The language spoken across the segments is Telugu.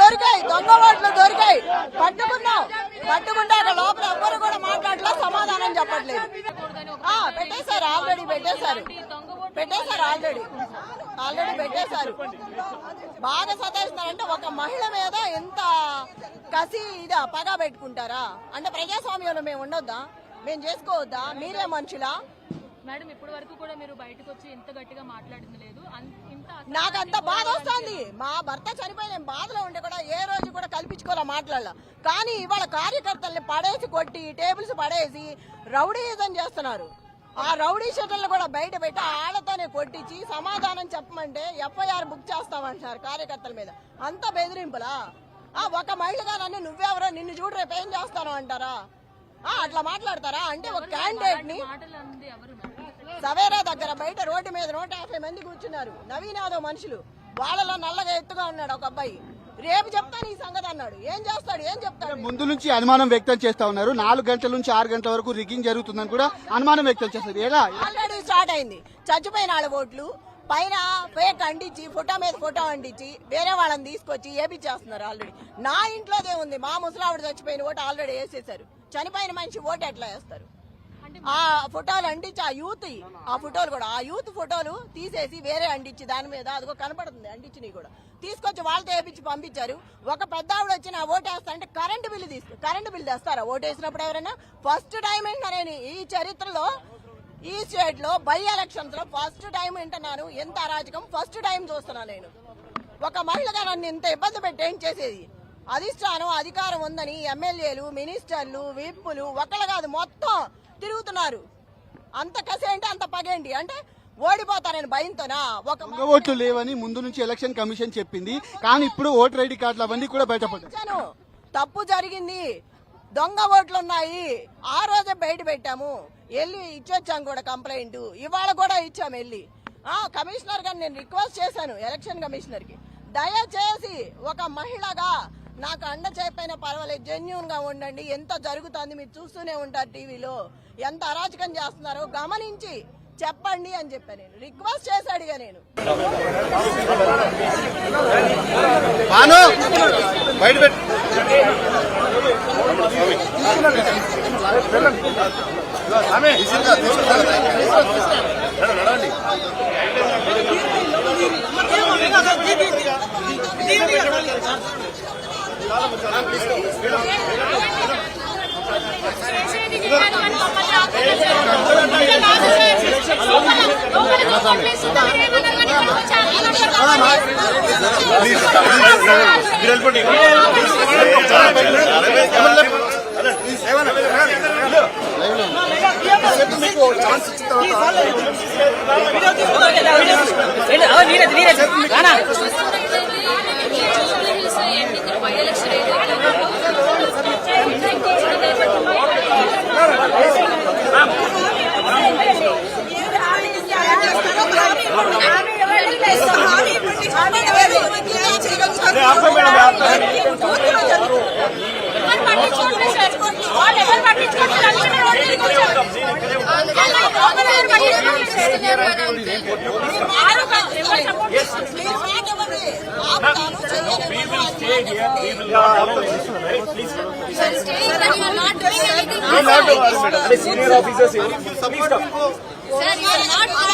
దొరికాయి దొంగ ఓట్లు దొరికాయి. పట్టుకున్నాం పట్టుకుంటే అక్కడ లోపల ఎవ్వరు కూడా మాట్లాడలా సమాధానం చెప్పట్లేదు. పెట్టేశారు ఆల్రెడీ పెట్టేశారు. పెట్టేశారు ఆల్రెడీ ఆల్రెడీ పెట్టేశారు. బాగా సతాయిస్తున్నారంటే ఒక మహిళ మీద ఎంత కసి ఇదా పగా పెట్టుకుంటారా? అంటే ప్రజాస్వామ్యంలో మేము ఉండొద్దా? మేము చేసుకోవద్దా? మీరే మనుషులా? మేడం ఇప్పటి వరకు కూడా మీరు బయటకు వచ్చి ఎంత గట్టిగా మాట్లాడింది లేదు. ఇంత నాకు అంత బాధ వస్తుంది. మా భర్త చనిపోయి నేను బాధలో ఉంటే కూడా ఏ రోజు కూడా కల్పించుకోవాలా మాట్లాడాల. కానీ ఇవాళ కార్యకర్తల్ని పడేసి కొట్టి టేబుల్స్ పడేసి రౌడీయిజం చేస్తున్నారు. ఆ రౌడీ షటర్లు కూడా బయట పెట్టి ఆళ్ళతోనే కొట్టించి సమాధానం చెప్పమంటే ఎఫ్ఐఆర్ బుక్ చేస్తామంటున్నారు కార్యకర్తల మీద. అంత బెదిరింపులా? ఆ ఒక మహిళగా నన్ను నువ్వెవరో నిన్ను చూడు రేపు ఏం చేస్తాను అంటారా? అట్లా మాట్లాడతారా? అంటే ఒక క్యాండిడేట్ని సవేరా దగ్గర బయట రోడ్డు మీద నూట యాభై మంది కూర్చున్నారు. నవీన్ యాదవ్ మనుషులు. వాళ్ళలో నల్లగా ఎత్తుగా ఉన్నాడు ఒక అబ్బాయి. రేపు చెప్తాను ఈ సంగతి అన్నాడు. ఏం చేస్తాడు? ఏం చెప్తాడు? ముందు నుంచి అనుమానం వ్యక్తం చేస్తా ఉన్నారు. నాలుగు గంటల నుంచి ఆరు గంటల వరకు రిగ్గింగ్ జరుగుతుందని కూడా అనుమానం వ్యక్తం చేస్తారు ఎలా? ఆల్రెడీ స్టార్ట్ అయింది. చచ్చిపోయిన వాళ్ళ ఓట్లు. పైన ఫేక్ అంటించి ఫోటో మీద ఫోటో అంటించి వేరే వాళ్ళని తీసుకొచ్చి ఏపిచ్చేస్తున్నారు ఆల్రెడీ. నా ఇంట్లోదే ఉంది. మా ముసలావిడ చచ్చిపోయిన ఓటు ఆల్రెడీ వేసేశారు. చనిపోయిన మనిషి ఓటు ఎట్లా వేస్తారు? ఆ ఫోటోలు అంటించి ఆ యూత్ ఆ ఫోటోలు కూడా ఆ యూత్ ఫోటోలు తీసేసి వేరే అంటించి దాని మీద అదిగో కనపడుతుంది అంటించినవి కూడా. తీసుకొచ్చి వాళ్ళతో వేపించి పంపించారు. ఒక పెద్ద ఆవిడ వచ్చి నా ఓటు వేస్తా అంటే కరెంటు బిల్లు తీసుకు కరెంటు బిల్లు తెస్తారా? ఓటు వేసినప్పుడు ఎవరైనా? ఫస్ట్ టైం ఏంటనే ఈ చరిత్రలో ఈ స్టేట్లో బై ఎలక్షన్స్లో ఫస్ట్ టైం వింటున్నాను ఎంత అరాజకం? ఫస్ట్ టైం చూస్తున్నాను నేను. ఒక మహిళగా నన్ను ఇంత ఇబ్బంది పెట్టి ఏం చేసేది? అధిష్టానం అధికారం ఉందని ఎమ్మెల్యేలు మినిస్టర్లు విప్పులు ఒకళ్ళు కాదు మొత్తం తిరుగుతున్నారు. అంత కసి ఏంటి అంత పగేంటి అంటే ఓడిపోతారని భయంతోనా? ఒక ఓట్లు లేవని ముందు నుంచి ఎలక్షన్ కమిషన్ చెప్పింది. కానీ ఇప్పుడు ఓటర్ ఐడి కార్డులు అవన్నీ కూడా బయటపడ్డాయి. ఇచ్చాను తప్పు జరిగింది. దొంగ ఓట్లు ఉన్నాయి ఆ రోజే బయట పెట్టాము. వెళ్ళి ఇచ్చొచ్చాం కూడా కంప్లైంట్. ఇవాళ కూడా ఇచ్చాం వెళ్ళి. ఆ కమిషనర్ గారు నేను రిక్వెస్ట్ చేశాను ఎలక్షన్ కమిషనర్కి దయచేసి ఒక మహిళగా నాకు అండ చెప్పైనా పర్వాలేదు జెన్యున్గా ఉండండి. ఎంత జరుగుతుంది మీరు చూస్తూనే ఉంటారు టీవీలో. ఎంత అరాచకం చేస్తున్నారో గమనించి చెప్పండి అని చెప్పాను నేను. రిక్వెస్ట్ చేసి అడిగా నేను. బయట పెట్టు చేసేది నేను అని మమ్మల్ని ఆపేశారు. ఇంకా కాదు సార్. లోపల లోపలికి పంపిస్తుంటే మీరేమన్నారు అని ఇక్కడికి వచ్చి ఎవరు పట్టించుకోవట్లేదు సార్. आपको मैडम आपका Sir, you are not doing anything. Sir, you are not doing anything.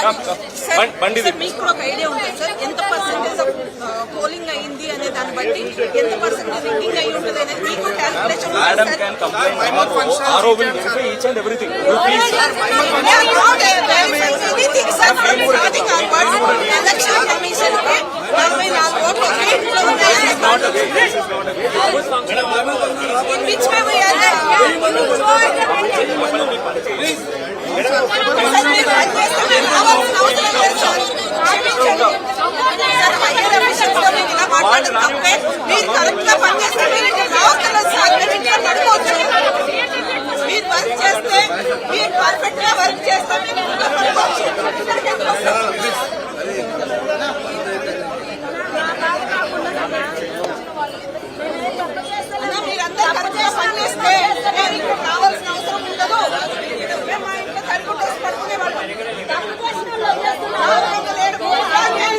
Sir మీకు కూడా ఒక ఐడియా ఉంటుంది సార్ ఎంత పర్సెంటేజ్ ఆఫ్ పోలింగ్ అయింది అనే దాన్ని కాబట్టి ఎంత పర్సెంట్ రిగ్గింగ్ అయి ఉంటుంది అనేది మీకు calculation Madam can complain. RO will verify each and everything. You please. Election కమిషన్కి నలభై నాలుగు ఓట్లు వస్తే ఇంట్లో ఉన్నాయి విచ్ మేము మీరు కరెక్ట్గా పనిచేస్తారు మీరు ఇక్కడ రావద్దు సార్ మీరు ఇక్కడ పడుకోవచ్చు మీరు వర్క్ చేస్తే మీరు పర్ఫెక్ట్గా వర్క్ చేస్తే మీరు ఇంట్లో పడుకోవచ్చు అన్నా, మీరంతా కరెక్ట్గా పనిచేస్తే నేను ఇక్కడ రావాల్సిన అవసరం ఉండదు మేము మా ఇంట్లో సరిపడి వేసి పడుకునేవాళ్ళం. నాలుగు వందల ఏడు మూడు సార్లు నేను